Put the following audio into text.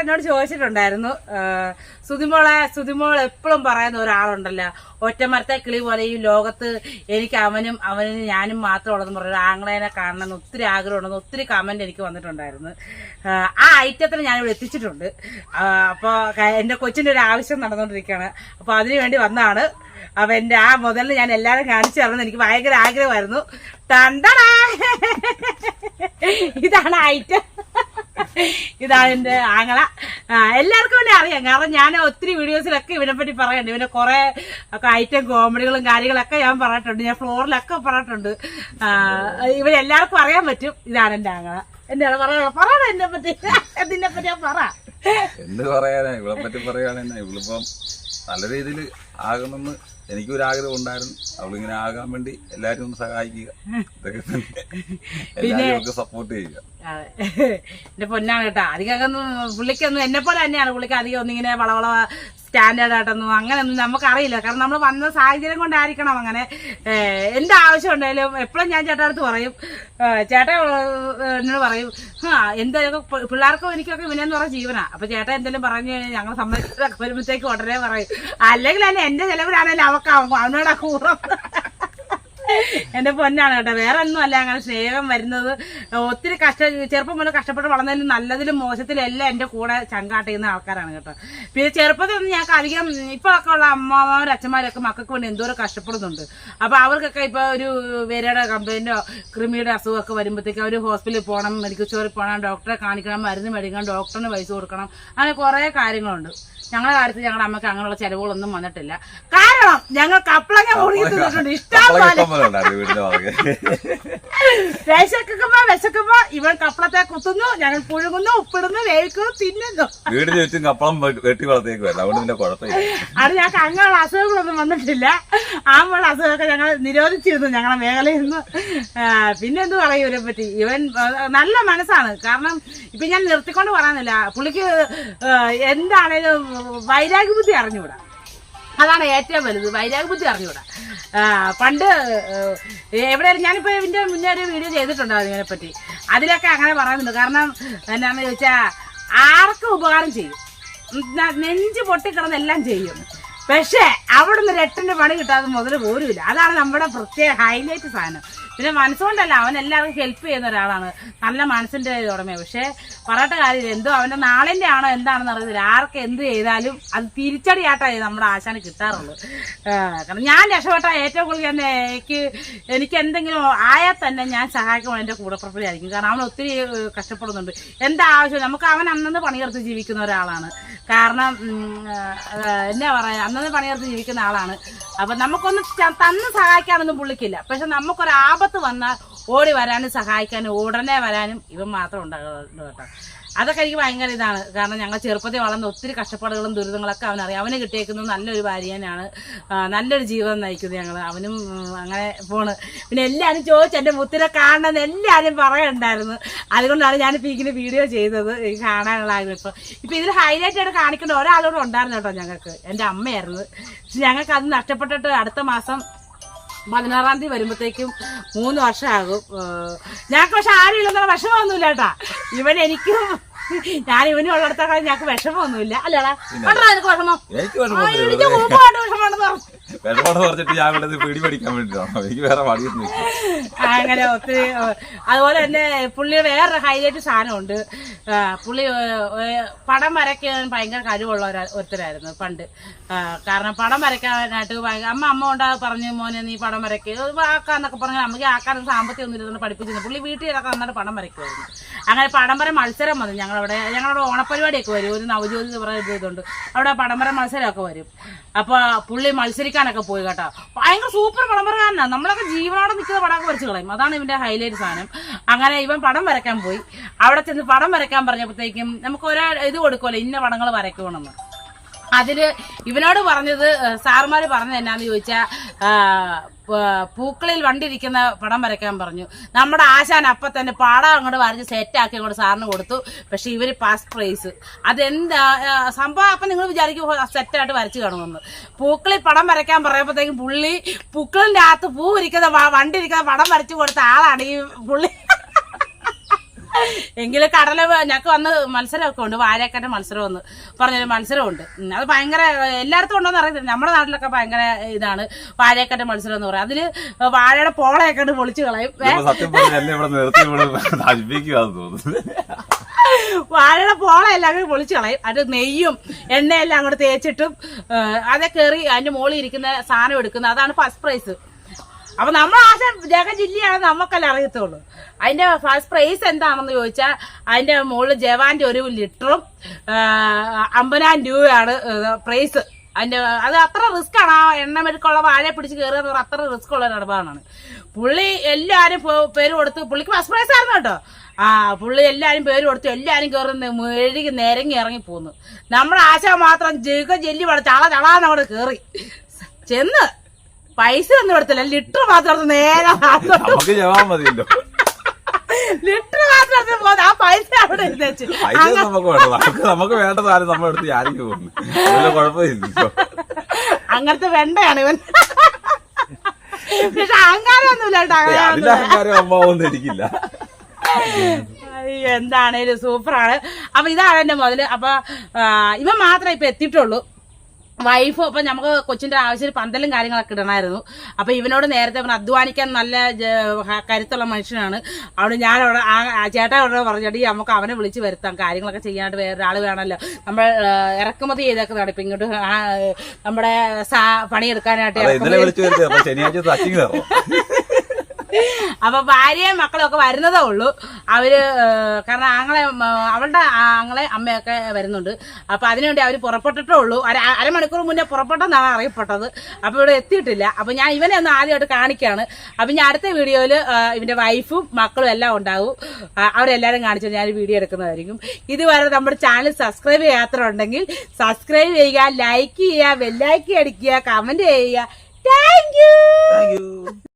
എന്നോട് ചോദിച്ചിട്ടുണ്ടായിരുന്നു സുതിമോളെ സുതിമോൾ എപ്പോഴും പറയുന്ന ഒരാളുണ്ടല്ലോ ഒറ്റമരത്തെ കിളി പോലെ ഈ ലോകത്ത് എനിക്ക് അവനും അവനും ഞാനും മാത്രം ഉള്ളതെന്ന് പറഞ്ഞു ആങ്ങളേനെ കാണണമെന്ന് ഒത്തിരി ആഗ്രഹമുണ്ടെന്ന് ഒത്തിരി കമന്റ് എനിക്ക് വന്നിട്ടുണ്ടായിരുന്നു. ആ, ഐറ്റത്തിന് ഞാനിവിടെ എത്തിച്ചിട്ടുണ്ട്. അപ്പോൾ എന്റെ കൊച്ചിന്റെ ഒരു ആവശ്യം നടന്നുകൊണ്ടിരിക്കുകയാണ്. അപ്പോൾ അതിനു വേണ്ടി വന്നതാണ്. അപ്പൊ എന്റെ ആ മുതലിന് ഞാൻ എല്ലാവരും കാണിച്ചു തരണം എനിക്ക് ഭയങ്കര ആഗ്രഹമായിരുന്നു. തണ്ടടാ! ഇതാണ് ഐറ്റം ഇതാണ് എന്റെ ആങ്ങള. എല്ലാവർക്കും വേണ്ടി അറിയാം. കാരണം ഞാൻ ഒത്തിരി വീഡിയോസിലൊക്കെ ഇവനെ പറ്റി പറയുന്നുണ്ട് ഇവനെ കുറെ ഒക്കെ ഐറ്റം കോമഡികളും കാര്യങ്ങളൊക്കെ ഞാൻ പറഞ്ഞിട്ടുണ്ട്. ഞാൻ ഫ്ലോറിലൊക്കെ പറഞ്ഞിട്ടുണ്ട്. ഇവരെല്ലാവർക്കും അറിയാൻ പറ്റും. ഇതാണ് എന്റെ ആങ്ങള. എന്താണ് പറയണ പറയണം എന്നെ പറ്റി? എന്തിനെ പറ്റി പറ. എന്ത് പറയാനാ? ഇവളെ പറ്റി പറയാണെന്നാ ഇവളിപ്പം നല്ല രീതിയിൽ ആകണമെന്ന് എനിക്കൊരു ആഗ്രഹം ഉണ്ടായിരുന്നു. അവളിങ്ങനെ ആകാൻ വേണ്ടി എല്ലാരും ഒന്ന് സഹായിക്കുക. ഇതൊക്കെ തന്നെ. എല്ലാരും സപ്പോർട്ട് ചെയ്യുക. എന്റെ പൊന്നാണ് കേട്ടോ. അധികം പുള്ളിക്കൊന്നും എന്നെ പോലെ തന്നെയാണ്. പുള്ളിക്ക് അധികം ഒന്നും ഇങ്ങനെ വളവള സ്റ്റാൻഡേർഡ് ആയിട്ടൊന്നും അങ്ങനെയൊന്നും നമുക്കറിയില്ല. കാരണം നമ്മൾ വന്ന സാഹചര്യം കൊണ്ടായിരിക്കണം അങ്ങനെ. എന്റെ ആവശ്യം ഉണ്ടെങ്കിലും എപ്പോഴും ഞാൻ ചേട്ടാ അടുത്ത് പറയും. ചേട്ടൻ ചേട്ടാ എന്നോട് പറയും ആ എന്തായാലും പിള്ളേർക്കും എനിക്കൊക്കെ ഇവനെന്ന് പറഞ്ഞ ജീവനാ. അപ്പൊ ചേട്ടൻ എന്തെങ്കിലും പറഞ്ഞു കഴിഞ്ഞാൽ ഞങ്ങൾ സമ്മതിച്ചൊക്കെ വരുമ്പോഴത്തേക്ക് ഉടനെ പറയും. അല്ലെങ്കിൽ തന്നെ എന്റെ ചെലവിലാണെങ്കിലും അവക്കാവും അവനോടാ കൂറും എന്റെ പൊന്നാണ് കേട്ടോ. വേറെ ഒന്നും അല്ല അങ്ങനെ സ്നേഹം വരുന്നത്. ഒത്തിരി കഷ്ട ചെറുപ്പം മുതൽ കഷ്ടപ്പെട്ട് വളർന്നതിലും നല്ലതിലും മോശത്തിലും എല്ലാം എന്റെ കൂടെ ചങ്കാട്ട് ചെയ്യുന്ന ആൾക്കാരാണ് കേട്ടോ. പിന്നെ ചെറുപ്പത്തിലൊന്നും ഞങ്ങൾക്ക് അധികം ഇപ്പൊ ഒക്കെ ഉള്ള അമ്മമാരും അച്ഛന്മാരൊക്കെ മക്കൾക്ക് വേണ്ടി എന്തോരം കഷ്ടപ്പെടുന്നുണ്ട്. അപ്പൊ അവർക്കൊക്കെ ഇപ്പൊ ഒരു വിരയുടെ കംപ്ലൈന്റോ കൃമിയുടെ അസുഖമൊക്കെ വരുമ്പോഴത്തേക്ക് അവർ ഹോസ്പിറ്റലിൽ പോകണം മെഡിക്കൽ സ്റ്റോറിൽ പോകണം ഡോക്ടറെ കാണിക്കണം മരുന്ന് മേടിക്കണം ഡോക്ടറിന് പൈസ കൊടുക്കണം. അങ്ങനെ കുറെ കാര്യങ്ങളുണ്ട്. ഞങ്ങളുടെ കാര്യത്തിൽ ഞങ്ങളുടെ അമ്മയ്ക്ക് അങ്ങനെയുള്ള ചെലവുകളൊന്നും വന്നിട്ടില്ല. കാരണം ഞങ്ങൾ കപ്പളങ്ങ ഇഷ്ടം ഇഷ്ടം പോലെ ഉണ്ടായിരുന്നു വീടിന്റെ പുറകെ. വിശക്കുമ്പോ വിശക്കുമ്പോ ഇവൻ കപ്പളത്തെ കുത്തുന്നു ഞങ്ങൾ പുഴുങ്ങുന്നു ഉപ്പിടുന്നു വേവിക്കുന്നു തിന്നുന്നു. വീടിന് ചുറ്റും കപ്പളം വെട്ടി- വെട്ടി വളർത്തേക്ക് വരണം അതുകൊണ്ട് പിന്നെ കുഴപ്പമില്ല. അത് ഞങ്ങൾക്ക് അങ്ങനെയുള്ള അസുഖങ്ങളൊന്നും വന്നിട്ടില്ല. ആകുമ്പോൾ അസുഖമൊക്കെ ഞങ്ങൾ നിരോധിച്ചിരുന്നു ഞങ്ങളുടെ മേഖലയിൽ നിന്ന്. പിന്നെന്ത് പറയും ഇവരെ പറ്റി? ഇവൻ നല്ല മനസ്സാണ്. കാരണം ഇപ്പൊ ഞാൻ നിർത്തിക്കൊണ്ട് പറയാനില്ല. പുള്ളിക്ക് എന്താണേലും വൈരാഗ്യ ബുദ്ധി അറിഞ്ഞുകൂടാ. അതാണ് ഏറ്റവും വലുത്. വൈരാഗ്യ ബുദ്ധി അറിഞ്ഞൂടാ ആ, പണ്ട് എവിടെയാലും ഞാനിപ്പോ ഇതിന്റെ മുന്നേ ഒരു വീഡിയോ ചെയ്തിട്ടുണ്ടായിരുന്നു ഇതിനെ പറ്റി അതിലൊക്കെ അങ്ങനെ പറയുന്നുണ്ട്. കാരണം എന്നാന്ന് ചോദിച്ചാ ആർക്കും ഉപകാരം ചെയ്യും. നെഞ്ച് പൊട്ടിക്കിടന്നെല്ലാം ചെയ്യും. പക്ഷേ അവിടുന്ന് രട്ടിന്റെ പണി കിട്ടാതെ മുതൽ പോരുമില്ല. അതാണ് നമ്മുടെ പ്രത്യേക ഹൈലൈറ്റ് സാധനം. പിന്നെ മനസ്സുകൊണ്ടല്ല അവൻ എല്ലാവർക്കും ഹെൽപ്പ് ചെയ്യുന്ന ഒരാളാണ്. നല്ല മനസ്സിന്റെ ഉടമയാണ്. പക്ഷേ പറയട്ട കാര്യമില്ല എന്തോ അവന്റെ നാളിന്റെ ആണോ എന്താണെന്ന് അറിയത്തില്ല. ആർക്ക് എന്ത് ചെയ്താലും അത് തിരിച്ചടിയാട്ടേ നമ്മുടെ ആശാന് കിട്ടാറുള്ളൂ. കാരണം ഞാൻ രക്ഷപ്പെട്ട ഏറ്റവും കൂടുതൽ ഞാൻ എനിക്ക് എനിക്ക് എന്തെങ്കിലും ആയാൽ തന്നെ ഞാൻ സഹായിക്കുമ്പോൾ എന്റെ കൂടപ്പുറപ്പിലായിരിക്കും കാരണം അവൻ ഒത്തിരി കഷ്ടപ്പെടുന്നുണ്ട്. എന്താ ആവശ്യം? നമുക്ക് അവൻ അന്നന്ന് പണിയെടുത്ത് ജീവിക്കുന്ന ഒരാളാണ്. കാരണം എന്നാ പറയാ അന്നന്ന് പണിയെടുത്ത് ജീവിക്കുന്ന ആളാണ്. അപ്പൊ നമുക്കൊന്ന് തന്ന് സഹായിക്കാനൊന്നും പുള്ളിക്കില്ല. പക്ഷെ നമുക്കൊരു ആപത്ത് വന്നാൽ ഓടി വരാനും സഹായിക്കാനും ഉടനെ വരാനും ഇവൻ മാത്രം ഉണ്ടാകുള്ളൂ കേട്ടോ. അതൊക്കെ എനിക്ക് ഭയങ്കര ഇതാണ്. കാരണം ഞങ്ങൾ ചെറുപ്പത്തിൽ വളർന്ന ഒത്തിരി കഷ്ടപ്പാടുകളും ദുരിതങ്ങളൊക്കെ അവനറിയാം. അവന് കിട്ടിയേക്കുന്നത് നല്ലൊരു ഭാര്യനാണ് നല്ലൊരു ജീവിതം നയിക്കുന്നത് ഞങ്ങൾ അവനും അങ്ങനെ പോണ്. പിന്നെ എല്ലാവരും ചോദിച്ചു എന്റെ മുത്തിനെ കാണണമെന്ന് എല്ലാവരും പറയണ്ടായിരുന്നു. അതുകൊണ്ടാണ് ഞാൻ ഇപ്പം ഇങ്ങനെ വീഡിയോ ചെയ്തത്. കാണാനുള്ള ആഗ്രഹം. ഇപ്പം ഇപ്പം ഇതിൽ ഹൈലൈറ്റ് ആയിട്ട് കാണിക്കേണ്ട ഒരാളോട് ഉണ്ടായിരുന്നു കേട്ടോ ഞങ്ങൾക്ക്. എന്റെ അമ്മയായിരുന്നു. പക്ഷെ ഞങ്ങൾക്ക് അത് നഷ്ടപ്പെട്ടിട്ട് അടുത്ത മാസം പതിനാറാം തീയതി വരുമ്പോഴത്തേക്കും മൂന്ന് വർഷമാകും. ഞങ്ങൾക്ക് പക്ഷെ ആരും ഇല്ലെന്നുള്ള വിഷമമൊന്നുമില്ല കേട്ടാ. ഇവൻ എനിക്കും ഞാൻ ഇവന് ഉള്ളിടത്തോളം ഞങ്ങൾക്ക് വിഷമമൊന്നുമില്ല. അല്ലടാ എനിക്ക് വിഷമം വിഷമമാണെന്ന് പറഞ്ഞിട്ട് ഞാൻ ഇവിടെ പിടി പഠിക്കാൻ എനിക്ക് വേറെ പണിയൊന്നും. അങ്ങനെ ഒത്തിരി അതുപോലെ തന്നെ പുള്ളി വേറൊരു ഹൈലൈറ്റ് സാധനമുണ്ട്. പുള്ളി പടം വരയ്ക്കാൻ ഭയങ്കര കഴിവുള്ള ഒരാ ഒരുത്തരായിരുന്നു പണ്ട്. കാരണം പടം വരയ്ക്കാനായിട്ട് അമ്മ അമ്മ ഉണ്ടാ പറഞ്ഞു മോനെ നീ പടം വരയ്ക്കുക ആക്കാന്നൊക്കെ പറഞ്ഞു അമ്മയ്ക്ക് ആക്കാനും സാമ്പത്തികം ഒന്നും ഇരുന്നു പഠിപ്പിച്ചിരുന്നു പുള്ളി വീട്ടിലൊക്കെ നന്നായിട്ട് പടം വരയ്ക്കുമായിരുന്നു. അങ്ങനെ പടം വര മത്സരം വന്നു. ഞങ്ങളവിടെ ഞങ്ങളുടെ ഓണപ്പരിപാടിയൊക്കെ വരും. ഒരു നവജ്യോതി പറയുന്ന ഇതുണ്ട്. അവിടെ പടംബര മത്സരമൊക്കെ വരും. അപ്പൊ പുള്ളി മത്സരിക്കാനൊക്കെ പോയി കേട്ടോ. ഭയങ്കര സൂപ്പർ പടം വരക്കാരനാണ് നമ്മളൊക്കെ ജീവനോടെ നിൽക്കുന്ന പടമൊക്കെ വരച്ച് കളയും. അതാണ് ഇവന്റെ ഹൈലൈറ്റ് സാധനം. അങ്ങനെ ഇവൻ പടം വരയ്ക്കാൻ പോയി. അവിടെ ചെന്ന് പടം വരയ്ക്കാൻ പറഞ്ഞപ്പോഴത്തേക്കും നമുക്ക് ഒരാ ഇത് കൊടുക്കുമല്ലോ ഇന്ന പടങ്ങൾ വരയ്ക്കണമെന്ന്. അതിൽ ഇവനോട് പറഞ്ഞത് സാറുമാര് പറഞ്ഞത് എന്നാന്ന് ചോദിച്ചാ പൂക്കളിൽ വണ്ടിരിക്കുന്ന പടം വരയ്ക്കാൻ പറഞ്ഞു. നമ്മുടെ ആശാൻ അപ്പൊ തന്നെ പാടം അങ്ങോട്ട് വരച്ച് സെറ്റാക്കി അങ്ങോട്ട് സാറിന് കൊടുത്തു. പക്ഷേ ഇവർ പാസ് പ്രൈസ് അതെന്താ സംഭവം അപ്പൊ നിങ്ങൾ വിചാരിക്കും സെറ്റായിട്ട് വരച്ചു കാണുമെന്ന്. പൂക്കളിൽ പടം വരയ്ക്കാൻ പറയുമ്പോഴത്തേക്കും പുള്ളി പൂക്കളിന്റെ അകത്ത് പൂ ഇരിക്കുന്ന വണ്ടി ഇരിക്കുന്ന പടം വരച്ചു കൊടുത്ത ആളാണ് ഈ പുള്ളി. എങ്കിലും കടല ഞങ്ങൾക്ക് വന്ന് മത്സരമൊക്കെ ഉണ്ട്. വാഴക്കന്റെ മത്സരം വന്ന് പറഞ്ഞൊരു മത്സരമുണ്ട്. ഉണ്ട് അത് ഭയങ്കര എല്ലായിടത്തും ഉണ്ടോന്ന് അറിയത്തില്ല. നമ്മുടെ നാട്ടിലൊക്കെ ഭയങ്കര ഇതാണ് വാഴക്കന്റെ മത്സരം എന്ന് പറയാം. അതിൽ വാഴയുടെ പോളയൊക്കെ ഉണ്ട് പൊളിച്ചു കളയും. എന്നെ വാഴയുടെ പോളയെല്ലാം കൂടി പൊളിച്ചു കളയും. അത് നെയ്യും എണ്ണയെല്ലാം അങ്ങോട്ട് തേച്ചിട്ടും അതൊക്കെ അതെ കയറി അതിന്റെ മുകളിൽ ഇരിക്കുന്ന സാധനം എടുക്കുന്നത് അതാണ് ഫസ്റ്റ് പ്രൈസ്. അപ്പൊ നമ്മൾ ആശ ജഗ ജില്ലയാണെന്ന് നമുക്കല്ല അറിയത്തുള്ളൂ. അതിന്റെ ഫസ്റ്റ് പ്രൈസ് എന്താണെന്ന് ചോദിച്ചാൽ അതിന്റെ മുകളിൽ ജവാന്റെ ഒരു ലിറ്ററും അമ്പതിനായിരം രൂപയാണ് പ്രൈസ് അതിന്റെ അത് അത്ര റിസ്ക് ആണ്. ആ എണ്ണ മെഴുക്കുള്ള വാഴ പിടിച്ച് കയറുക എന്ന് പറഞ്ഞാൽ അത്ര റിസ്ക് ഉള്ള ഇടപാടാണ്. പുള്ളി എല്ലാവരും പേര് കൊടുത്ത് പുള്ളിക്ക് ഫസ്റ്റ് പ്രൈസ് ആയിരുന്നു കേട്ടോ. ആ പുള്ളി എല്ലാവരും പേര് കൊടുത്തു എല്ലാവരും കയറുന്ന മെഴുകി നിരങ്ങി ഇറങ്ങി പോന്നു. നമ്മുടെ ആശ മാത്രം ജഗ ജെല്ലി പട ചള അവിടെ കയറി ചെന്ന് പൈസ ഒന്നും എടുത്തില്ല ലിറ്റർ മാത്രം നേരെ നമുക്ക് ജവാൻ മതിയല്ലോ. ലിറ്റർ മാത്രം എടുത്ത് ആ പൈസ അവിടെ ഇരുന്നേച്ച് പൈസ നമുക്ക് വേണ്ട. നമുക്ക് നമുക്ക് വേണ്ട സാധനം നമ്മൾ എടുത്ത് കുഴപ്പമില്ല പോകുന്നു. കുഴപ്പമില്ലല്ലോ. അങ്ങനത്തെ വെണ്ടയാണ് ഇവൻ. പക്ഷെ അഹങ്കാരമൊന്നുമില്ല കേട്ടോ. അതിന്റെ അഹങ്കാരം അമ്മാവൊന്നും എനിക്കില്ല. എന്താണേലും സൂപ്പറാണ്. അപ്പൊ ഇതാണ് എന്റെ മുതൽ. അപ്പൊ ഇവ ഇവൻ മാത്രമേ ഇപ്പൊ എത്തിയിട്ടുള്ളൂ. വൈഫ് അപ്പം നമുക്ക് കൊച്ചിന്റെ ആവശ്യം പന്തലും കാര്യങ്ങളൊക്കെ ഇടണമായിരുന്നു അപ്പം ഇവനോട് നേരത്തെ പറഞ്ഞു അധ്വാനിക്കാൻ നല്ല കരുത്തുള്ള മനുഷ്യനാണ്. അവിടെ ഞാൻ അവിടെ ആ- ചേട്ടാ അവിടെ പറഞ്ഞിട്ട് നമുക്ക് അവനെ വിളിച്ച് വരുത്താം. കാര്യങ്ങളൊക്കെ ചെയ്യാനായിട്ട് വേറൊരാൾ വേണമല്ലോ. നമ്മൾ ഇറക്കുമതി ചെയ്തേക്കുന്നതാണ് ഇപ്പം ഇങ്ങോട്ട് നമ്മുടെ സാ- പണിയെടുക്കാനായിട്ട് ശനിയാഴ്ച അപ്പൊ ഭാര്യയും മക്കളും ഒക്കെ വരുന്നതേ ഉള്ളൂ. അവർ കാരണം ആങ്ങളെ അവളുടെ ആങ്ങളെ അമ്മയൊക്കെ വരുന്നുണ്ട്. അപ്പൊ അതിനുവേണ്ടി അവർ പുറപ്പെട്ടിട്ടേ ഉള്ളൂ. അര അരമണിക്കൂർ മുന്നേ പുറപ്പെട്ടെന്നാണ് അറിയപ്പെട്ടത്. അപ്പൊ ഇവിടെ എത്തിയിട്ടില്ല. അപ്പൊ ഞാൻ ഇവനെ ഒന്ന് ആദ്യമായിട്ട് കാണിക്കാണ്. അപ്പൊ ഞാൻ അടുത്ത വീഡിയോയിൽ ഇവന്റെ വൈഫും മക്കളും എല്ലാം ഉണ്ടാവും. അവരെല്ലാരും കാണിച്ചു ഞാൻ വീഡിയോ എടുക്കുന്നതായിരിക്കും. ഇതുവരെ നമ്മുടെ ചാനൽ സബ്സ്ക്രൈബ് ചെയ്യാത്ര ഉണ്ടെങ്കിൽ സബ്സ്ക്രൈബ് ചെയ്യുക ലൈക്ക് ചെയ്യുക ബെല്ലൈക്ക് അടിക്കുക കമന്റ് ചെയ്യുക. Thank you